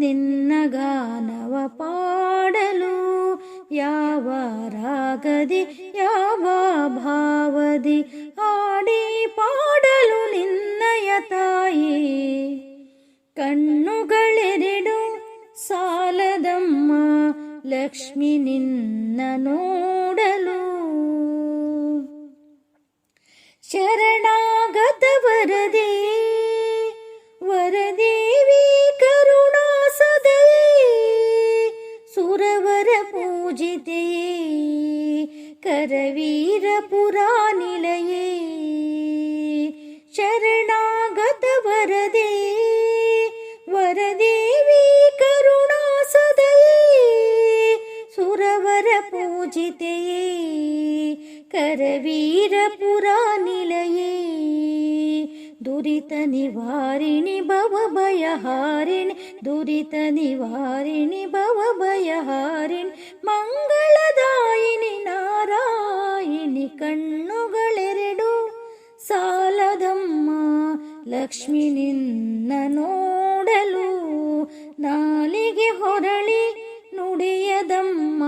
ನಿನ್ನ ಗಾನವ ಪಾಡಲು ಯಾವ ರಾಗದಿ, ಯಾವ ಭಾವದಿ ಹಾಡಿ ಪಾಡಲು ನಿನ್ನಯ ತಾಯಿ. ಕಣ್ಣುಗಳೆರೆಡು ಸಾಲದಮ್ಮ, ಲಕ್ಷ್ಮಿ ನಿನ್ನ ನೋಡಲು. ಶರಣಾಗತ जिते करवीरपुरानिलये। शरणागत वरदे वरदे करुणा सदये सुरवर पूजितये करवीर पुरानिलये दुरित निवारिणि भवभयहारिण। ಮಂಗಳದಾಯಿನಿ ನಾರಾಯಣಿ ಕಣ್ಣುಗಳೆರಡು ಸಾಲದಮ್ಮ ಲಕ್ಷ್ಮಿ ನಿನ್ನ ನೋಡಲು ನಾಲಿಗೆ ಹೊರಳಿ ನುಡಿಯದಮ್ಮ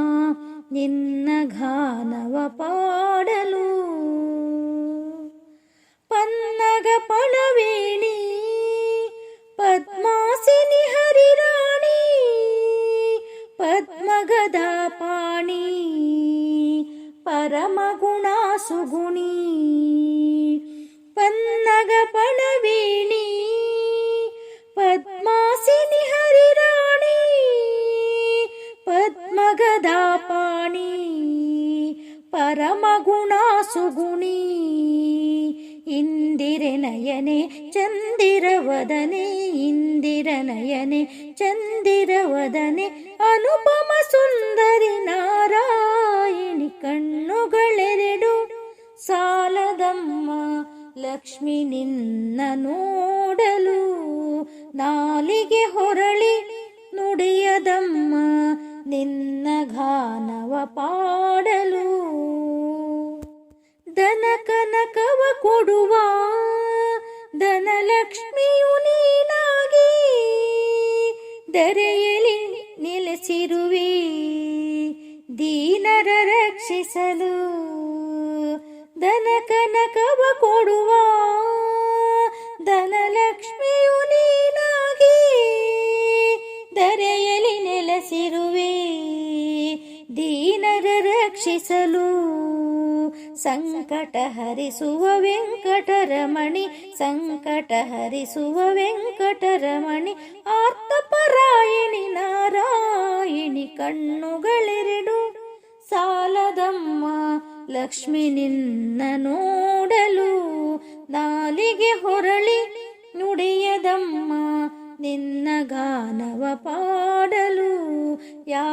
ನಿನ್ನ ಘಾನವ ಪಾಡಲು. ಪನ್ನಗ ಪಣವೇಣಿ ಪದ್ಮಾಸಿನಿ ಹರಿರಾಣಿ, ಪದ್ಮಗದ गुणी पन्नगपणवेणी पद्मासिनिहरिणी पद्मगदापाणि परमगुणा सुगुणी इन्दिरनयने चन्दिरवदने इन्दिरनयने चन्दिरवदने अनुपमसुन्दरिना ಲಕ್ಷ್ಮಿ ನಿನ್ನ ನೋಡಲು ನಾಲಿಗೆ ಹೊರಳಿ ನುಡಿಯದಮ್ಮ ನಿನ್ನ ಘಾನವ ಪಾಡಲು. ದನ ಕನಕವ ಕೊಡುವ ಧನಲಕ್ಷ್ಮಿಯು ನೀನಾಗಿ ದರೆಯಲಿ ನೆಲೆಸಿರುವೆ ದೀನರ ರಕ್ಷಿಸಲು ದನ ಕನಕವ ಕೊಡುವ ಧನಲಕ್ಷ್ಮಿಯು ನೀನಾಗಿ ದರೆಯಲ್ಲಿ ನೆಲೆಸಿರುವೆ. ದೀನರ ರಕ್ಷಿಸಲು ಸಂಕಟ ಹರಿಸುವ ವೆಂಕಟರಮಣಿ, ಸಂಕಟ ಹರಿಸುವ ವೆಂಕಟರಮಣಿ ಆರ್ತಪರಾಯಣಿ ನಾರಾಯಣಿ ಕಣ್ಣುಗಳೆರಡು ಸಾಲದಮ್ಮ ಲಕ್ಷ್ಮಿ ನಿನ್ನ ನೋಡಲು ನಾಲಿಗೆ ಹೊರಳಿ ನುಡಿಯದಮ್ಮ ನಿನ್ನ ಗಾನವ ಪಾಡಲು ಯಾವ